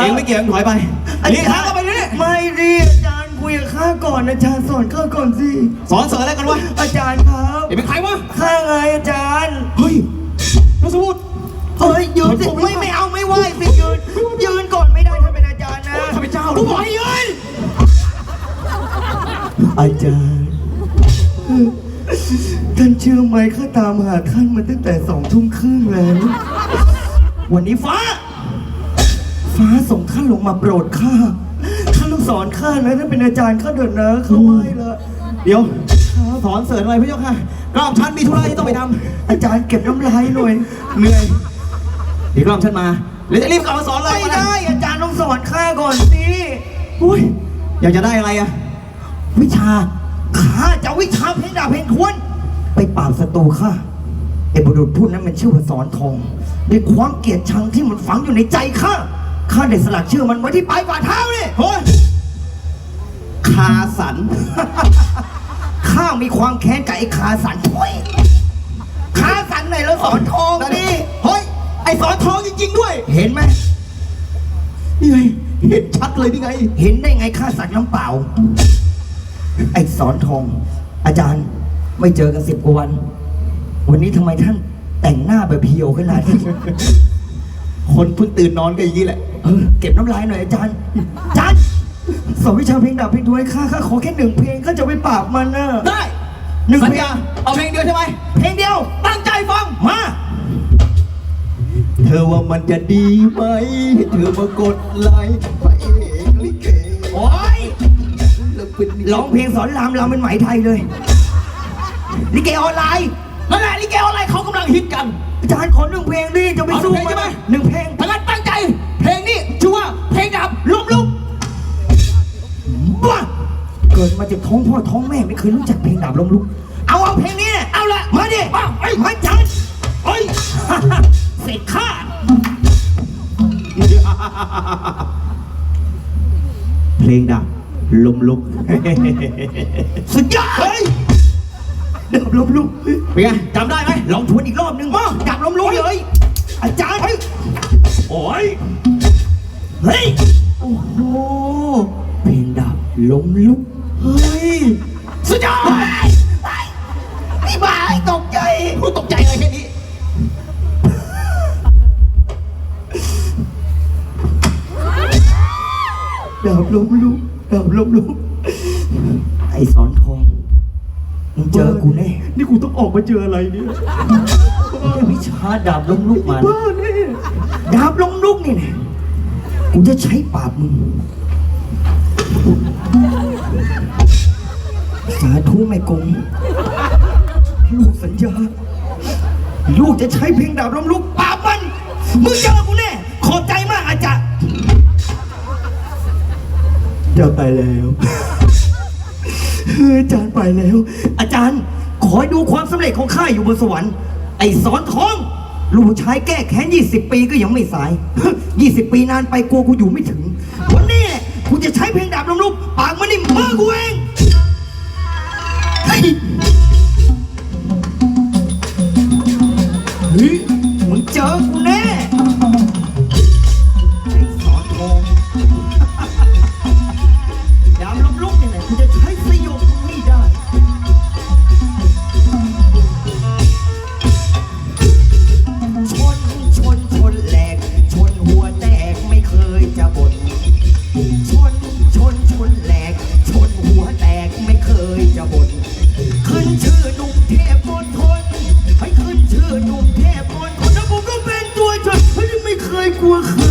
เองไม่เกี่ยวเองถอยไปนี่ทางเข้าไปนี่ไม่ดีอาจารย์คุยกับข้าก่อนอาจารย์สอนข้าก่อนสิสอนเสริญอะไรกันวะอาจารย์ครับเองเป็นใครวะข้าไงอาจารย์เฮ้ยนักสมุดเฮ้ยยืนสิไม่ไม่เอาไม่ไหวสิยืนยืนก่อนไม่ได้ถ้าเป็นอาจารย์นะข้าพเจ้ากูบอกให้ยืนอาจารย์ท่านเชื่อไหมข้าตามหาท่านมาตั้งแต่สองทุ่มครึ่งแล้ว วันนี้ฟ้า ฟ้าส่งท่านลงมาโปรดข้าท่าต้องสอนข้านะถ้าเป็นอาจารย์ข้าเดินนะเขาไหวละเดี๋ยวสอนเสริญอะไรพระเจ้าค่ะกล้ามฉันมีธุระที่ต้องไปทอาจารย์เก็บน้ำลายหน่อยเหนื่อยเดี๋ยวกล้ามฉันมาเดี๋ยวจะรีบกลับมาสอนเลยไม่ได้อาจารย์ต้องสอนข้าก่อนสิอุ้ยอยากจะได้อะไรอะวิชาข้าจะวิชาเพลงดาบเพลงทวนไปปราบศัตรูข้าไอ้บุรุษผู้นั้นมันชื่อว่าสอนทองด้วยความเกลียดชังที่มันฝังอยู่ในใจข้า ข้าได้สลักชื่อมันไว้ที่ปลายฝ่าเท้านี่เฮ้ยคาสัน ข้ามีความแค้นกับไอ้ขาสันโอ้ยขาสันไหนแล้วสอนทองนี่เฮ้ย ไอสอนทองจริงๆด้วย เห็นไหมนี่ไงเห็นชัดเลยนี่ไง เห็นได้ไงข้าสักน้ำเปล่า ไอ้สอนทอง อาจารย์ไม่เจอกันสิบกว่าวัน วันนี้ทำไมท่านแต่งหน้าแบบเพียวขนาดนี้ คนเพิ่งตื่นนอนก็อย่างนี้แหละเออเก็บน้ำลายหน่อยอาจารย์อาจารย์สอนวิชาเพลงดาบเพลงทวนให้ข้าข้าขอแค่หนึ่งเพลงก็จะไปปราบมันนะได้หนึ่งสัญเพลงญาเอาเพลงเดียวใช่ไหมเพลงเดียว ตั้งใจฟัง มา เธอว่ามันจะดีไหม เธอมากดไลค์พระเอกลิเกโอ้ยแล้วเป็นร้องเพลงสอนรามรามเป็นไหมไทยเลยลิเกออนไลน์ งฮิตกัน อาจารย์ขอหนึ่งเพลงดิจะไปสู้เอาหนึ่งเพลงใช่ไหม หนึ่งเพลงถ้างั้นตั้งใจ เพลงนี้ชื่อว่าเพลงดับลุมลุมบ้าเกิดมาจากท้องพ่อท้องแม่ไม่เคยรู้จักเพลงดาบลมลุก เอาเอาเพลงนี้เนี่ยเอาละมาดิมาไอ้ยมาจันเฮ้ย เสร็จข้าเพลงดับลุมลุมสุดยอดเฮ้ย ดาบลมลุกเป็นไงจำได้ไหมลองทวนอีกรอบหนึงมาดาบลมลุกเลยอาจารย์เฮ้ยโอ้ยเฮ้ยโอ้โหเพลงดาบลมลุกเฮ้ยสุดยอดพี่บ้าไอ้ตกใจพูดตกใจอะไรแค่นี้ดาบลมลุกดาบลมลุกไอ้สอนทอง มึงเจอกูแน่นี่กูต้องออกมาเจออะไรเนี่ยได้วิชาดาบลมลุกมานะบ้าแน่ดาบลมลุกนี่นะกูจะใช้ปราบมึง สาธุไม่โกงลูกสัญญา ลูกจะใช้เพลงดาบลมลุกปราบมัน มึงเจอกูแน่ ขอบใจมากอาจารย์จะไปแล้ว อาจารย์ไปแล้ว อาจารย์ขอให้ดูความสำเร็จของข้าอยู่บนสวรรค์ ไอ้สอนทอง ลูกชายแก้แค้น20 ปีก็ยังไม่สาย 20 ปีนานไปกลัวกูอยู่ไม่ถึง วันนี้แหละกูจะใช้เพลงดาบลมลุกปากมันนี่มือกูเองเฮ้ยเฮ้ยมึงเจอกูแน่ ใ